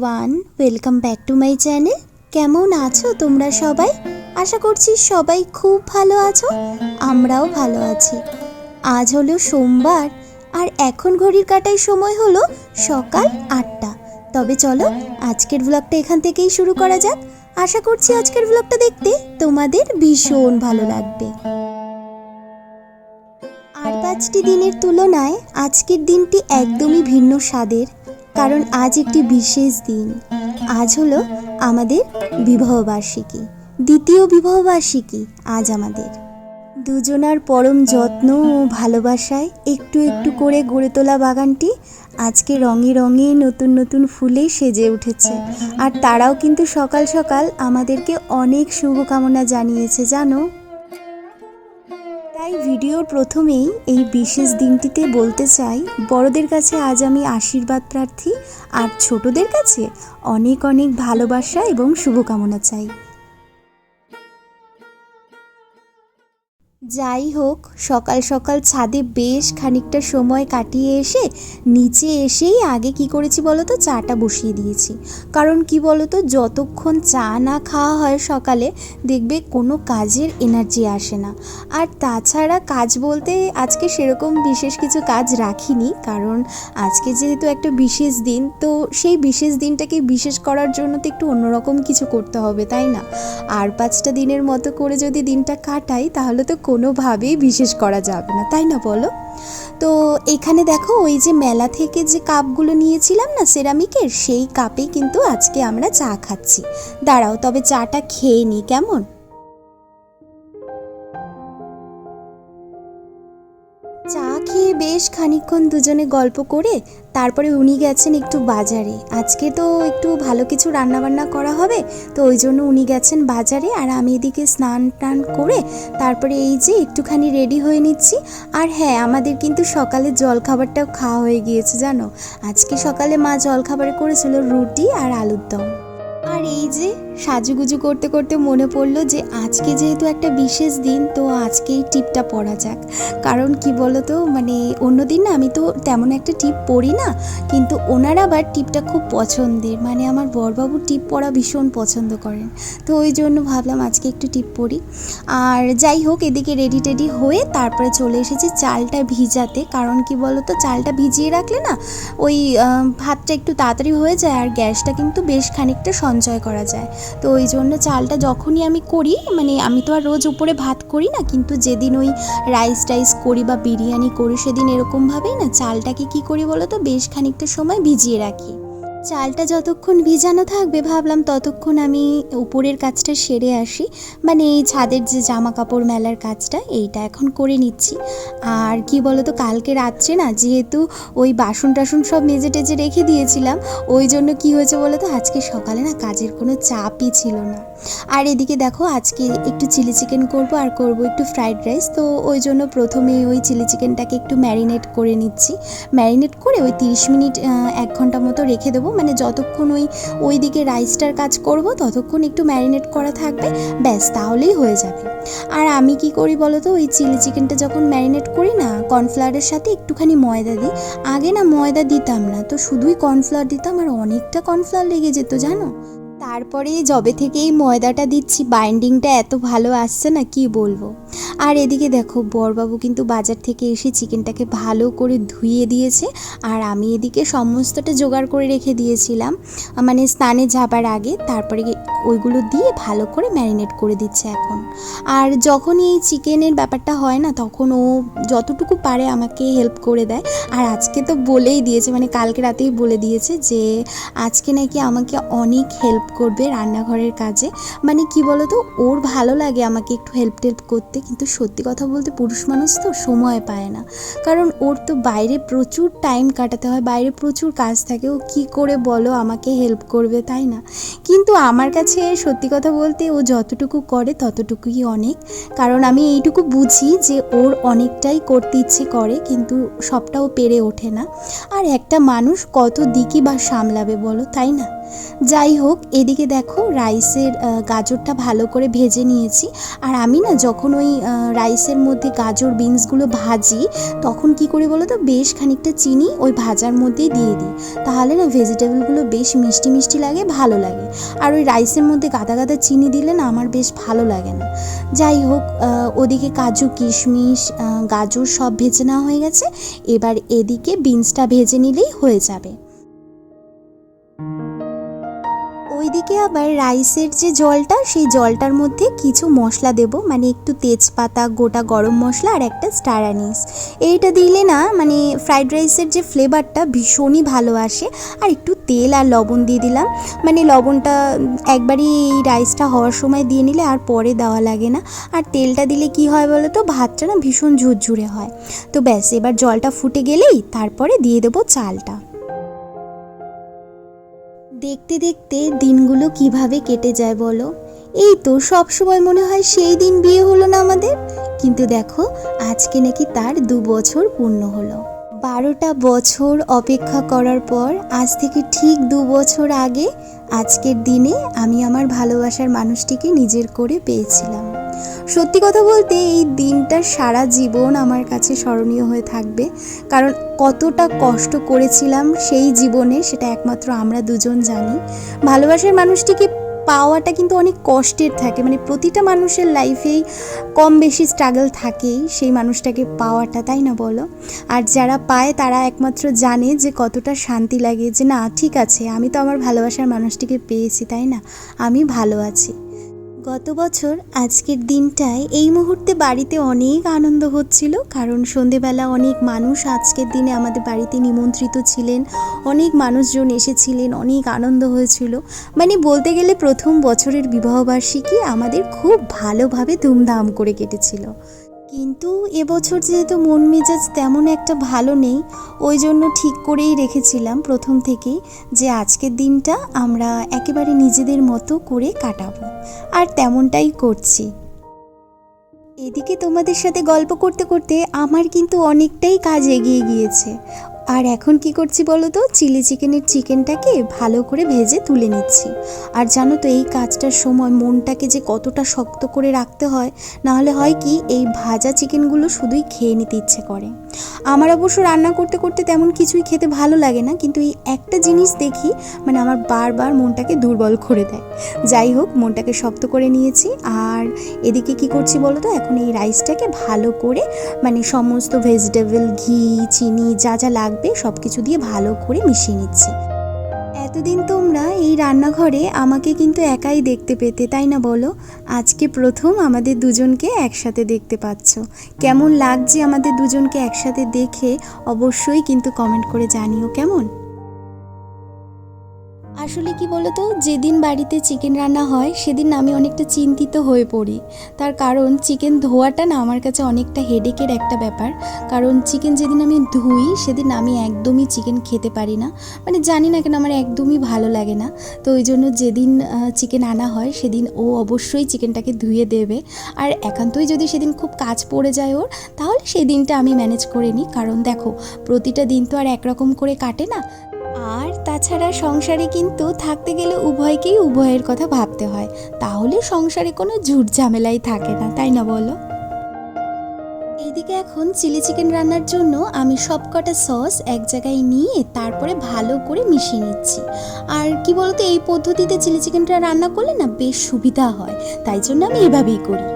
Everyone welcome back to my channel কেমন আছো তোমরা সবাই? আশা করছি সবাই খুব ভালো আছো, আমরাও ভালো আছি। আজ হলো সোমবার, আর এখন ঘড়ির কাটাই সময় হলো সকাল আটটা। তবে চলো, আজকের ব্লগটা এখান থেকেই শুরু করা যাক। আশা করছি আজকের ব্লগটা দেখতে তোমাদের ভীষণ ভালো লাগবে। আর পাঁচটি দিনের তুলনায় আজকের দিনটি একদমই ভিন্ন স্বাদের। কারণ আজ একটি বিশেষ দিন। আজ হলো আমাদের বিবাহবার্ষিকী। দ্বিতীয় বিবাহবার্ষিকী আজ আমাদের। দুজনার পরম যত্ন ও ভালোবাসায় একটু একটু করে গড়ে তোলা বাগানটি আজকে রঙে রঙে নতুন নতুন ফুলে সেজে উঠেছে। আর তারাও কিন্তু সকাল সকাল আমাদেরকে অনেক শুভকামনা জানিয়েছে, জানো? ভিডিওর প্রথমেই এই বিশেষ দিনটিতে বলতে চাই, বড়দের কাছে আজ আমি আশীর্বাদ প্রার্থী আর ছোটদের কাছে অনেক অনেক ভালোবাসা এবং শুভকামনা চাই। যাই হোক, সকাল সকাল ছাদে বেশ খানিকটা সময় কাটিয়ে এসে নিচে এসেই আগে কি করেছি বলো তো? চাটা বসিয়ে দিয়েছি। কারণ কি বলো তো? যতক্ষণ চা না খাওয়া হয় সকালে, দেখবে কোনো কাজের এনার্জি আসে না। আর তাছাড়া কাজ বলতে আজকে সেরকম বিশেষ কিছু কাজ রাখিনি, কারণ আজকে যেহেতু একটা বিশেষ দিন, তো সেই বিশেষ দিনটাকে বিশেষ করার জন্য তো একটু অন্যরকম কিছু করতে হবে, তাই না? আর পাঁচটা দিনের মতো করে যদি দিনটা কাটাই, তাহলে তো কোনোভাবেই বিশেষ করা যাবে না, তাই না বলো? তো এখানে দেখো ওই যে মেলা থেকে যে কাপগুলো নিয়েছিলাম না সেরামিকের, সেই কাপে কিন্তু আজকে আমরা চা খাচ্ছি। দাঁড়াও, তবে চাটা খেয়ে নিই কেমন? খেয়ে বেশ খানিকক্ষণ দুজনে গল্প করে তারপরে উনি গেছেন একটু বাজারে। আজকে তো একটু ভালো কিছু রান্নাবান্না করা হবে, তো ওই জন্য উনি গেছেন বাজারে আর আমি এদিকে স্নান টান করে তারপরে এই যে একটুখানি রেডি হয়ে নিচ্ছি। আর হ্যাঁ আমাদের কিন্তু সকালে জলখাবারটাও খাওয়া হয়ে গিয়েছে, জানো? আজকে সকালে মা জলখাবারে করেছিল রুটি আর আলুর দম। আর এই যে সাজুগুজু করতে করতে মনে পড়ল যে আজকে যেহেতু একটা বিশেষ দিন, তো আজকেই টিপটা পরা যাক। কারণ কি বলো তো মানে অন্যদিন না আমি তো তেমন একটা টিপ পরি না, কিন্তু ওনার আবার টিপটা খুব পছন্দের। মানে আমার বরবাবু টিপ পরা ভীষণ পছন্দ করেন। তো ওই জন্য ভাবলাম আজকে একটু টিপ পরি। আর যাই হোক, এদিকে রেডি টেডি হয়ে তারপরে চলে এসেছি চালটা ভিজাতে। কারণ কি বলো তো চালটা ভিজিয়ে রাখলে না ওই ভাতটা একটু তাড়াতাড়ি হয়ে যায় আর গ্যাসটা কিন্তু বেশ খানিকটা সঞ্চয় করা যায়। তো ওই জন্য চালটা যখনই আমি করি মানে আমি তো আর রোজ উপরে ভাত করি না, কিন্তু যেদিন ওই রাইস টাইস করি বা বিরিয়ানি করি, সেদিন এরকমভাবেই না চালটাকে কি করি বলো তো বেশ খানিকটা সময় ভিজিয়ে রাখি। চালটা যতক্ষণ ভিজানো থাকবে, ভাবলাম ততক্ষণ আমি উপরের কাজটা সেরে আসি। মানে এই ছাদের যে জামা কাপড় মেলার কাজটা, এইটা এখন করে নিচ্ছি। আর কি বলো তো কালকে রাত্রে না, যেহেতু ওই বাসন টাসন সব মেজে টেজে রেখে দিয়েছিলাম, ওই জন্য কি হয়েছে বলো তো আজকে সকালে না কাজের কোনো চাপই ছিল না। আর এদিকে দেখো, আজকে একটু চিলি চিকেন করব আর করব একটু ফ্রাইড রাইস। তো ওই জন্য প্রথমে ওই চিলি চিকেনটাকে একটু ম্যারিনেট করে নিচ্ছি। ম্যারিনেট করে ওই তিরিশ মিনিট এক ঘণ্টা মতো রেখে দেবো। মানে যতক্ষণ ওই ওই দিকে রাইসটার কাজ করব, ততক্ষণ একটু ম্যারিনেট করা থাকবে। ব্যাস, তাহলেই হয়ে যাবে। আর আমি কি করি বলো তো, ওই চিলি চিকেনটা যখন ম্যারিনেট করি না, কর্নফ্লাওয়ারের সাথে একটুখানি ময়দা দিই। আগে না ময়দা দিতাম না, তো শুধুই কর্নফ্লাওয়ার দিতাম, আর অনেকটা কর্নফ্লাওয়ার লেগে যেত, জানো? তারপরে যবে থেকে এই ময়দাটা দিচ্ছি বাইন্ডিংটা এত ভালো আসছে না, কি বলব? আর এদিকে দেখো, বরবাবু কিন্তু বাজার থেকে এসে চিকেনটাকে ভালো করে ধুয়ে দিয়েছে, আর আমি এদিকে সমস্তটা জোগাড় করে রেখে দিয়েছিলাম। মানে স্নানে যাবার আগে, তারপরে ওইগুলো দিয়ে ভালো করে ম্যারিনেট করে দিচ্ছে এখন। আর যখনই এই চিকেনের ব্যাপারটা হয় না, তখন ও যতটুকু পারে আমাকে হেল্প করে দেয়। আর আজকে তো বলেই দিয়েছে মানে কালকে রাতেই বলে দিয়েছে যে, আজকে নাকি আমাকে অনেক হেল্প করবে রান্নাঘরের কাজে। মানে কি বলো তো ওর ভালো লাগে আমাকে একটু হেল্প টেল্প করতে, কিন্তু সত্যি কথা বলতে পুরুষ মানুষ তো সময় পায় না। কারণ ওর তো বাইরে প্রচুর টাইম কাটাতে হয়, বাইরে প্রচুর কাজ থাকে, ও কি করে বলো আমাকে হেল্প করবে তাই না? কিন্তু আমার কাছে সত্যি কথা বলতে ও যতটুকু করে ততটুকুই অনেক। কারণ আমি এইটুকু বুঝি যে ওর অনেকটাই করতে ইচ্ছে করে, কিন্তু সবটাও পেরে ওঠে না। আর একটা মানুষ কত দিকই বা সামলাবে বলো, তাই না? যাই হোক, এদিকে দেখো রাইসের গাজরটা ভালো করে ভেজে নিয়েছি। আর আমি না যখন ওই রাইসের মধ্যে গাজর বিনসগুলো ভাজি, তখন কি করি বলো তো বেশ খানিকটা চিনি ওই ভাজার মধ্যেই দিয়ে দিই। তাহলে না ভেজিটেবলগুলো বেশ মিষ্টি মিষ্টি লাগে, ভালো লাগে। আর ওই রাইসের মধ্যে গাদা গাদা চিনি দিলে না আমার বেশ ভালো লাগে না। যাই হোক ওদিকে কাজু, কিশমিশ গাজর সব ভেজে নেওয়া হয়ে গেছে। এবার এদিকে বিনসটা ভেজে নিলেই হয়ে যাবে। ওইদিকে আবার রাইসের যে জলটা, সেই জলটার মধ্যে কিছু মশলা দেব। মানে একটু তেজপাতা, গোটা গরম মশলা আর একটা স্টার অ্যানিস। এইটা দিলে না মানে ফ্রাইড রাইসের যে ফ্লেভারটা ভীষণই ভালো আসে। আর একটু তেল আর লবণ দিয়ে দিলাম। মানে লবণটা একবারই এই রাইসটা হওয়ার সময় দিয়ে নিলে আর পরে দেওয়া লাগে না। আর তেলটা দিলে কি হয় বলো তো, ভাতটা না ভীষণ ঝুরঝুরে হয়। তো ব্যাস, এবার জলটা ফুটে গেলেই তারপরে দিয়ে দেবো চালটা। দেখতে দেখতে দিনগুলো কীভাবে কেটে যায় বলো? এই তো সব সময় মনে হয় সেই দিন বিয়ে হলো না আমাদের। কিন্তু দেখো, আজকে নাকি তার দু বছর পূর্ণ হলো। বারোটা বছর অপেক্ষা করার পর, আজ থেকে ঠিক দু বছর আগে আজকের দিনে আমি আমার ভালোবাসার মানুষটিকে নিজের করে পেয়েছিলাম। সত্যি কথা বলতে এই দিনটা সারা জীবন আমার কাছে স্মরণীয় হয়ে থাকবে। কারণ কতটা কষ্ট করেছিলাম সেই জীবনে, সেটা একমাত্র আমরা দুজন জানি। ভালোবাসার মানুষটিকে পাওয়াটা কিন্তু অনেক কষ্টের থাকে। মানে প্রতিটা মানুষের লাইফেই কম বেশি স্ট্রাগল থাকেই সেই মানুষটাকে পাওয়াটা, তাই না বলো? আর যারা পায় তারা একমাত্র জানে যে কতটা শান্তি লাগে যে না, ঠিক আছে, আমি তো আমার ভালোবাসার মানুষটিকে পেয়েছি, তাই না? আমি ভালো আছি। গত বছর আজকের দিনটায় এই মুহূর্তে বাড়িতে অনেক আনন্দ হচ্ছিল, কারণ সন্ধেবেলা অনেক মানুষ আজকের দিনে আমাদের বাড়িতে নিমন্ত্রিত ছিলেন, অনেক মানুষজন এসেছিলেন, অনেক আনন্দ হয়েছিল। মানে বলতে গেলে প্রথম বছরের বিবাহবার্ষিকী আমাদের খুব ভালোভাবে ধুমধাম করে কেটেছিল। কিন্তু এবছর যেহেতু মন মেজাজ তেমন একটা ভালো নেই, ওই জন্য ঠিক করেই রেখেছিলাম প্রথম থেকেই যে আজকের দিনটা আমরা একেবারে নিজেদের মতো করে কাটাবো। আর তেমনটাই করছি। এদিকে তোমাদের সাথে গল্প করতে করতে আমার কিন্তু অনেকটাই কাজ এগিয়ে গিয়েছে। আর এখন কি করছি বলো তো? চিলি চিকেনের চিকেনটাকে ভালো করে ভেজে তুলে নিচ্ছি। আর জানো তো এই কাজটার সময় মনটাকে যে কতটা শক্ত করে রাখতে হয়, নাহলে হয় কি এই ভাজা চিকেনগুলো শুধুই খেয়ে নিতে ইচ্ছে করে। আমার অবশ্য রান্না করতে করতে তেমন কিছুই খেতে ভালো লাগে না, কিন্তু এই একটা জিনিস দেখি মানে আমার বারবার মনটাকে দুর্বল করে দেয়। যাই হোক, মনটাকে শক্ত করে নিয়েছি, আর এদিকে কি করছি বলো তো? এখন এই রাইসটাকে ভালো করে মানে সমস্ত ভেজিটেবল, ঘি, চিনি, যা যা লাগবে সব কিছু দিয়ে ভালো করে মিশিয়ে নিচ্ছি। এতদিন তোমরা এই রান্নাঘরে আমাকে কিন্তু একাই দেখতে পেতে, তাই না বলো? আজকে প্রথম আমাদের দুজনকে একসাথে দেখতে পাচ্ছ। কেমন লাগছে আমাদের দুজনকে একসাথে দেখে অবশ্যই কিন্তু কমেন্ট করে জানিও, কেমন? আসলে কি বলতো, যেদিন বাড়িতে চিকেন রান্না হয়, সেদিন আমি অনেকটা চিন্তিত হয়ে পড়ি। তার কারণ চিকেন ধোয়াটা না আমার কাছে অনেকটা হেডেকের একটা ব্যাপার। কারণ চিকেন যেদিন আমি ধুই, সেদিন আমি একদমই চিকেন খেতে পারি না। মানে জানি না কেন আমার একদমই ভালো লাগে না। তো ওই জন্য যেদিন চিকেন আনা হয়, সেদিন ও অবশ্যই চিকেনটাকে ধুয়ে দেবে। আর একান্তই যদি সেদিন খুব কাজ পড়ে যায় ওর, তাহলে সেই দিনটা আমি ম্যানেজ করে নিই। কারণ দেখো, প্রতিটা দিন তো আর একরকম করে কাটে না। আর তাছাড়া সংসারে কিন্তু থাকতে গেলে উভয়কেই উভয়ের কথা ভাবতে হয়। তাহলে সংসারে কোনো ঝুট ঝামেলাই থাকে না, তাই না বলো? এইদিকে এখন চিলি চিকেন রান্নার জন্য আমি সবকটা সস এক জায়গায় নিয়ে তারপরে ভালো করে মিশিয়ে নিচ্ছি। আর কি বলতো, এই পদ্ধতিতে চিলি চিকেনটা রান্না করলে না বেশ সুবিধা হয়, তাই জন্য আমি এভাবেই করি।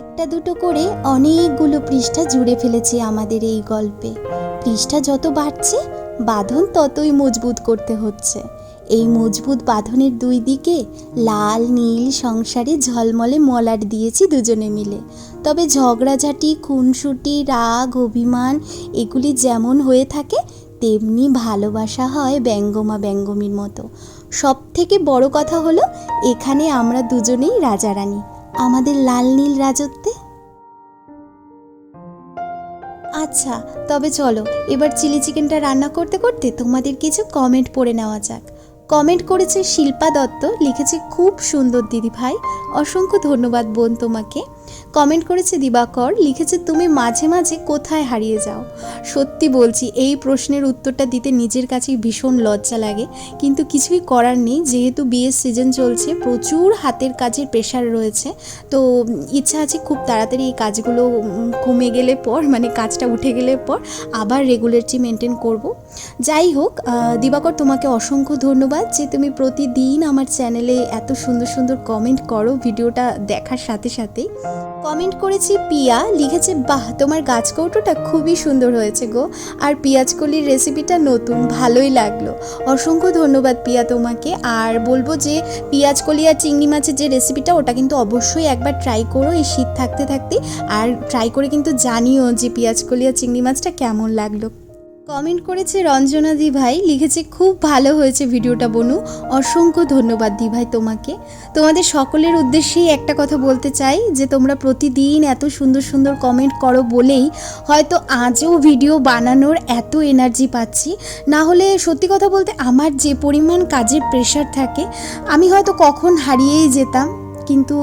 একটা দুটো করে অনেকগুলো পৃষ্ঠা জুড়ে ফেলেছি আমাদের এই গল্পে। পৃষ্ঠা যত বাড়ছে, বাঁধন ততই মজবুত করতে হচ্ছে। এই মজবুত বাঁধনের দুই দিকে লাল, নীল সংসারে ঝলমলে মলাট দিয়েছি দুজনে মিলে। তবে ঝগড়াঝাটি, খুনসুটি, রাগ, অভিমান এগুলি যেমন হয়ে থাকে, তেমনি ভালোবাসা হয় ব্যঙ্গমা ব্যঙ্গমীর মতো। সব থেকে বড় কথা হলো, এখানে আমরা দুজনেই রাজা রানী আমাদের লাল, নীল রাজত্বে আচ্ছা তবে চলো, এবার চিলি চিকেনটা রান্না করতে করতে তোমাদের কিছু কমেন্ট পড়ে নেওয়া যাক। কমেন্ট করেছে শিল্পা দত্ত, লিখেছে, খুব সুন্দর দিদি ভাই, অসংখ্য ধন্যবাদ বোন তোমাকে। কমেন্ট করেছে দিবাকর, লিখেছে, তুমি মাঝে মাঝে কোথায় হারিয়ে যাও? সত্যি বলছি, এই প্রশ্নের উত্তরটা দিতে নিজের কাছেই ভীষণ লজ্জা লাগে, কিন্তু কিছুই করার নেই, যেহেতু বিয়ের সিজন চলছে, প্রচুর হাতের কাজের প্রেশার রয়েছে, তো ইচ্ছা আছে খুব তাড়াতাড়ি এই কাজগুলো কমে গেলে পর মানে কাজটা উঠে গেলে পর, আবার রেগুলারটি মেনটেন করব। যাই হোক দিবাকর, তোমাকে অসংখ্য ধন্যবাদ যে তুমি প্রতিদিন আমার চ্যানেলে এত সুন্দর সুন্দর কমেন্ট করো, ভিডিওটা দেখার সাথে সাথেই। কমেন্ট করেছি, পিয়া, লিখেছে, বাহ, তোমার গাছ কৌটোটা খুবই সুন্দর হয়েছে গো। আর কলির রেসিপিটা নতুন, ভালোই লাগল। অসংখ্য ধন্যবাদ পিয়া তোমাকে। আর বলব যে কলি আর চিংড়ি মাছের যে রেসিপিটা ওটা কিন্তু অবশ্যই একবার ট্রাই করো এই শীত থাকতে থাকতে। আর ট্রাই করে কিন্তু জানিও যে কলি আর চিংড়ি মাছটা কেমন লাগল। কমেন্ট করেছে রঞ্জনা দি ভাই, লিখেছে খুব ভালো হয়েছে ভিডিওটা বনু। অসংখ্য ধন্যবাদ দি ভাই তোমাকে। তোমাদের সকলের উদ্দেশ্যেই একটা কথা বলতে চাই, যে তোমরা প্রতিদিন এত সুন্দর সুন্দর কমেন্ট করো বলেই হয়তো আজও ভিডিও বানানোর এত এনার্জি পাচ্ছি। না হলে সত্যি কথা বলতে আমার যে পরিমাণ কাজের প্রেশার থাকে, আমি হয়তো কখন হারিয়েই যেতাম। কিন্তু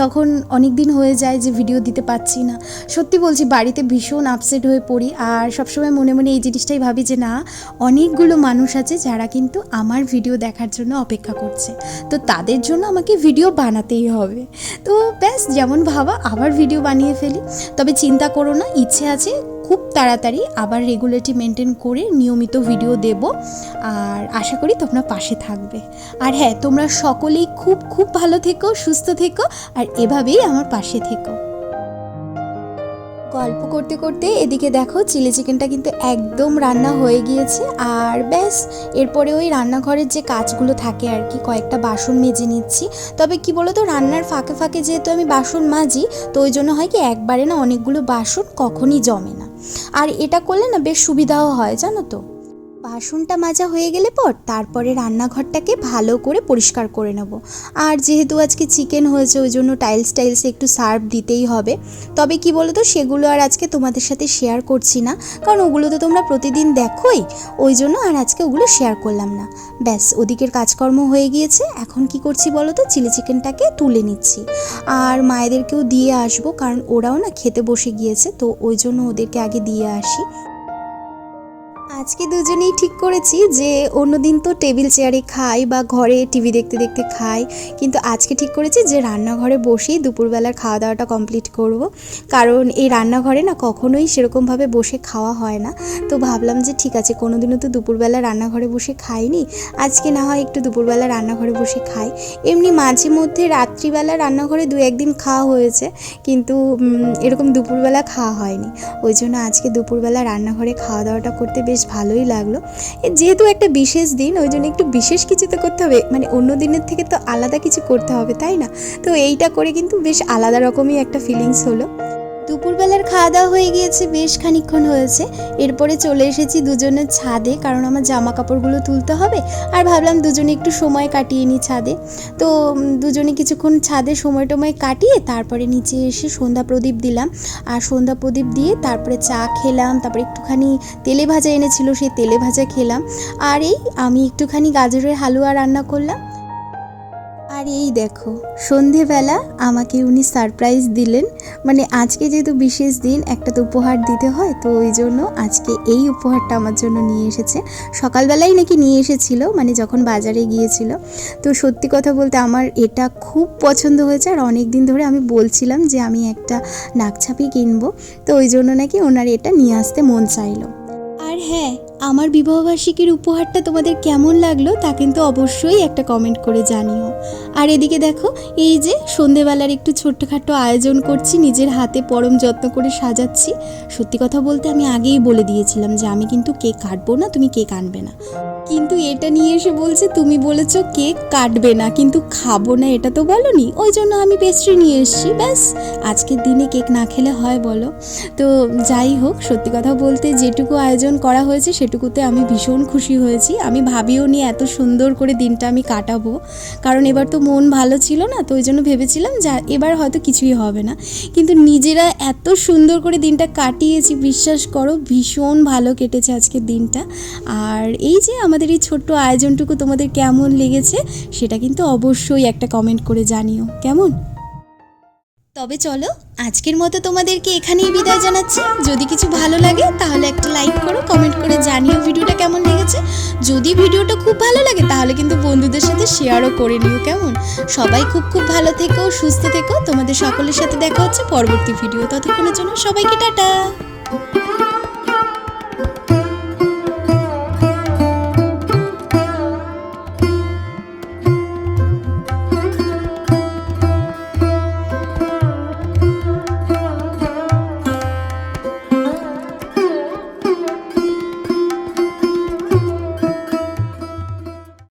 যখন অনেক দিন হয়ে যায় যে ভিডিও দিতে পারছি না, সত্যি বলছি বাড়িতে ভীষণ আপসেট হয়ে পড়ি। আর সবসময় মনে মনে এই জিনিসটাই ভাবি যে, না, অনেকগুলো মানুষ আছে যারা কিন্তু আমার ভিডিও দেখার জন্য অপেক্ষা করছে। তো তাদের জন্য আমাকে ভিডিও বানাতেই হবে। তো ব্যাস, যেমন ভাবা, আবার ভিডিও বানিয়ে ফেলি। তবে চিন্তা করো না, ইচ্ছে আছে খুব তাড়াতাড়ি আবার রেগুলারিটি মেনটেন করে নিয়মিত ভিডিও দেব। আর আশা করি তোমরা পাশে থাকবে। আর হ্যাঁ তোমরা সকলেই খুব খুব ভালো থেকো, সুস্থ থেকো, আর এভাবেই আমার পাশে থেকো। গল্প করতে করতে এদিকে দেখো চিলি চিকেনটা কিন্তু একদম রান্না হয়ে গিয়েছে। আর ব্যাস, এরপরে ওই রান্নাঘরের যে কাজগুলো থাকে আর কি, কয়েকটা বাসন মেজে নিচ্ছি। তবে কি বলো তো রান্নার ফাঁকে ফাঁকে যেহেতু আমি বাসন মাজি, তো ওই জন্য হয় কি, একবারে না অনেকগুলো বাসন কখনই জমে না। আর এটা করলে না বেশ সুবিধাও হয় জানো তো? বাসনটা মাজা হয়ে গেলে পর তারপরে রান্নাঘরটাকে ভালো করে পরিষ্কার করে নেব। আর যেহেতু আজকে চিকেন হয়েছে, ওই জন্য টাইলস টাইলসে একটু সার্ভ দিতেই হবে। তবে কি বলো তো সেগুলো আর আজকে তোমাদের সাথে শেয়ার করছি না, কারণ ওগুলো তো তোমরা প্রতিদিন দেখোই। ওই জন্য আর আজকে ওগুলো শেয়ার করলাম না। ব্যাস, ওদিকের কাজকর্ম হয়ে গিয়েছে। এখন কি করছি বলো তো চিলি চিকেনটাকে তুলে নিচ্ছি। আর মায়েদেরকেও দিয়ে আসব, কারণ ওরাও না খেতে বসে গিয়েছে, তো ওই জন্য ওদেরকে আগে দিয়ে আসি। আজকে দুজনেই ঠিক করেছি যে অন্যদিন তো টেবিল চেয়ারে খাই বা ঘরে টিভি দেখতে দেখতে খাই। কিন্তু আজকে ঠিক করেছি যে রান্নাঘরে বসেই দুপুরবেলার খাওয়া দাওয়াটা কমপ্লিট করব। কারণ এই রান্নাঘরে না কখনোই সেরকমভাবে বসে খাওয়া হয় না। তো ভাবলাম যে ঠিক আছে কোনো দিনও তো দুপুরবেলা রান্নাঘরে বসে খাইনি। আজকে না হয় একটু দুপুরবেলা রান্নাঘরে বসে খাই। এমনি মাঝে মধ্যে রাত্রিবেলা রান্নাঘরে দু একদিন খাওয়া হয়েছে। কিন্তু এরকম দুপুরবেলা খাওয়া হয়নি। ওই জন্য আজকে দুপুরবেলা রান্নাঘরে খাওয়া দাওয়াটা করতে বেশ ভালোই লাগল। যেহেতু একটা বিশেষ দিন, ওই জন্য একটু বিশেষ কিছু তো করতে হবে। মানে অন্য দিনের থেকে তো আলাদা কিছু করতে হবে, তাই না? তো এইটা করে কিন্তু বেশ আলাদা রকমই একটা ফিলিংস হলো। দুপুরবেলার খাওয়া দাওয়া হয়ে গিয়েছে, বেশ খানিকক্ষণ হয়েছে। এরপরে চলে এসেছি দুজনের ছাদে, কারণ আমার জামা কাপড়গুলো তুলতে হবে। আর ভাবলাম দুজনে একটু সময় কাটিয়ে নিই ছাদে। তো দুজনে কিছুক্ষণ ছাদে সময় টময় কাটিয়ে তারপরে নিচে এসে সন্ধ্যা প্রদীপ দিলাম। আর সন্ধ্যা প্রদীপ দিয়ে তারপরে চা খেলাম, তারপরে একটুখানি তেলে ভাজা এনেছিল, সেই তেলে ভাজা খেলাম। আর এই আমি একটুখানি গাজরের হালুয়া রান্না করলাম। আর এই দেখো। সন্ধেবেলা আমাকে উনি সারপ্রাইজ দিলেন। মানে আজকে যেহেতু বিশেষ দিন, একটা তো উপহার দিতে হয়, তো ওই জন্য আজকে এই উপহারটা আমার জন্য নিয়ে এসেছে। সকালবেলাই নাকি নিয়ে এসেছিল মানে যখন বাজারে গিয়েছিল। তো সত্যি কথা বলতে আমার এটা খুব পছন্দ হয়েছে, আর অনেক দিন ধরে আমি বলছিলাম যে আমি একটা নাকছাপি কিনবো। তো ওই জন্য নাকি ওনার এটা নিয়ে আসতে মন চাইলো। আর হ্যাঁ আমার বিবাহবার্ষিকীর উপহারটা তোমাদের কেমন লাগল তা কিন্তু অবশ্যই একটা কমেন্ট করে জানিও। আর এদিকে দেখো, এই যে সন্ধেবেলার একটু ছোট্টখাটো আয়োজন করছি, নিজের হাতে পরম যত্ন করে সাজাচ্ছি। সত্যি কথা বলতে আমি আগেই বলে দিয়েছিলাম যে আমি কিন্তু কেক কাটবো না, তুমি কেক আনবে না। কিন্তু এটা নিয়ে এসে বলছে, তুমি বলেছ কেক কাটবে না, কিন্তু খাব না, এটা তো বলনি। ওই জন্য আমি পেস্ট্রি নিয়ে এসেছি, ব্যাস। আজকের দিনে কেক না খেলে হয় বলো। তো যাই হোক, সত্যি কথা বলতে যেটুকু আয়োজন করা হয়েছে, সেটুকুতে আমি ভীষণ খুশি হয়েছি। আমি ভাবিও নি এত সুন্দর করে দিনটা আমি কাটাবো। কারণ এবার তো মন ভালো ছিল না, তো ওই জন্য ভেবেছিলাম যা, এবার হয়তো কিছুই হবে না। কিন্তু নিজেরা এত সুন্দর করে দিনটা কাটিয়েছি, বিশ্বাস করো, ভীষণ ভালো কেটেছে আজকের দিনটা। আর এই যে আমাদের এই ছোট্ট আয়োজনটুকু তোমাদের কেমন লেগেছে সেটা কিন্তু অবশ্যই একটা কমেন্ট করে জানিও। কেমন? তবে চলো, আজকের মতো তোমাদেরকে এখানেই বিদায় জানাচ্ছি। যদি কিছু ভালো লাগে, তাহলে একটা লাইক করো কমেন্ট করে জানিও ভিডিওটা কেমন লেগেছে। যদি ভিডিওটা খুব ভালো লাগে, তাহলে কিন্তু বন্ধুদের সাথে শেয়ারও করে নিও, কেমন? সবাই খুব খুব ভালো থেকো, সুস্থ থেকো। তোমাদের সকলের সাথে দেখা হচ্ছে পরবর্তী ভিডিও। ততক্ষণের জন্য সবাইকে টাটা।